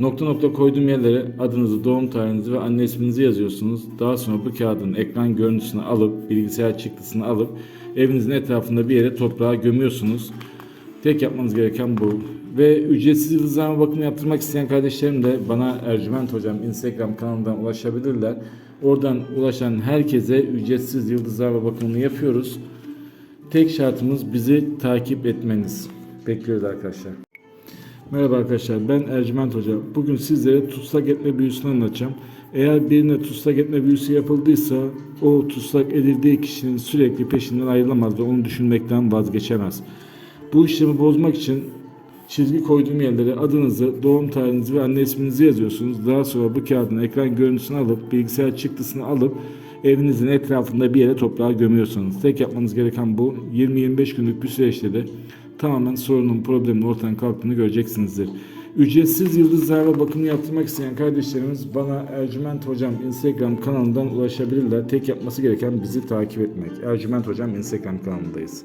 Nokta nokta koyduğum yerlere adınızı, doğum tarihinizi ve anne isminizi yazıyorsunuz. Daha sonra bu kağıdın ekran görüntüsünü alıp, bilgisayar çıktısını alıp evinizin etrafında bir yere toprağa gömüyorsunuz. Tek yapmanız gereken bu. Ve ücretsiz yıldızlama bakımı yaptırmak isteyen kardeşlerim de bana Ercüment Hocam Instagram kanalından ulaşabilirler. Oradan ulaşan herkese ücretsiz yıldızlama bakımını yapıyoruz. Tek şartımız bizi takip etmeniz. Bekliyoruz arkadaşlar. Merhaba arkadaşlar ben Ercüment Hoca. Bugün sizlere tutsak etme büyüsünü anlatacağım. Eğer birine tutsak etme büyüsü yapıldıysa o tutsak edildiği kişinin sürekli peşinden ayrılamaz ve onu düşünmekten vazgeçemez. Bu işlemi bozmak için çizgi koyduğum yerlere adınızı, doğum tarihinizi ve anne isminizi yazıyorsunuz. Daha sonra bu kağıdın ekran görüntüsünü alıp bilgisayar çıktısını alıp evinizin etrafında bir yere toprağa gömüyorsunuz. Tek yapmanız gereken bu 20-25 günlük bir süreçte de tamamen sorunun, problemin ortadan kalktığını göreceksinizdir. Ücretsiz yıldız zarfa bakımı yaptırmak isteyen kardeşlerimiz bana Ercüment Hocam Instagram kanalından ulaşabilirler. Tek yapması gereken bizi takip etmek. Ercüment Hocam Instagram kanalındayız.